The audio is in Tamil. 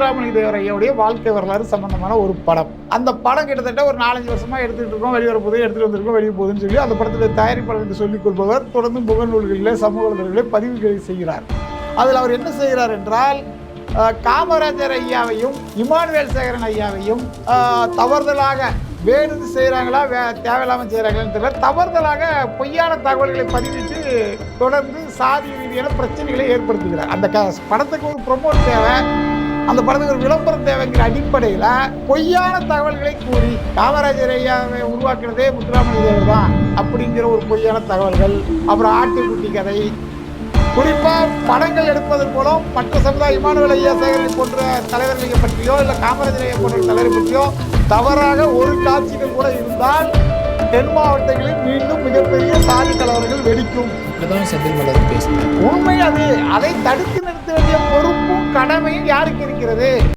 முத்துராமலிங்க தேவர் ஐயாவுடைய வாழ்க்கை வரலாறு சம்பந்தமான ஒரு படம். அந்த படம் கிட்டத்தட்ட ஒரு நாலஞ்சு வருஷமா எடுத்துட்டு இருக்கோம். வெளியே போகுது எடுத்துட்டு வந்திருக்கோம் வெளியே போகுதுன்னு சொல்லி அந்த படத்தில் தயாரிப்பாளர் என்று சொல்லிக் கொள்பவர் தொடர்ந்து முகநூல்களிலே சமூக வலைதளங்களிலே பதிவுகளை செய்கிறார். அதில் அவர் என்ன செய்கிறார் என்றால் காமராஜர் ஐயாவையும் இமானுவேல் சேகரன் ஐயாவையும் தவறுதலாக வேணுது செய்கிறாங்களா வே தேவையில்லாமல் செய்கிறாங்களான்னு தெரியல. தவறுதலாக பொய்யான தகவல்களை பதிவிட்டு தொடர்ந்து சாதி ரீதியான பிரச்சனைகளை ஏற்படுத்துகிறார். அந்த க படத்துக்கு ஒரு ப்ரொமோட் தேவை. அந்த படத்துக்கு ஒரு விளம்பரம் தேவைங்கிற அடிப்படையில் பொய்யான தகவல்களை கூறி காமராஜர் ஐயாவை உருவாக்குனதே முத்துராமலிங்க தேவர் தான் அப்படிங்கிற ஒரு பொய்யான தகவல்கள். அப்புறம் ஆட்டுக்குட்டி கதை. குறிப்பா படங்கள் எடுப்பதன் மூலம் மற்ற சமுதாய இமானுவல் ஐயா சேகரனை போன்ற தலைவர்களை பற்றியோ இல்லை காமராஜர் ஐயா போன்ற தலைவரை பற்றியோ தவறாக ஒரு காட்சிகள் கூட இருந்தால் தென் மாவட்டங்களில் மீண்டும் மிகப்பெரிய சாதி கலவரங்கள் வெடிக்கும். உண்மை அது. அதை தடுத்து நிறுத்த வேண்டிய கடமையும் யாருக்கு இருக்கிறது?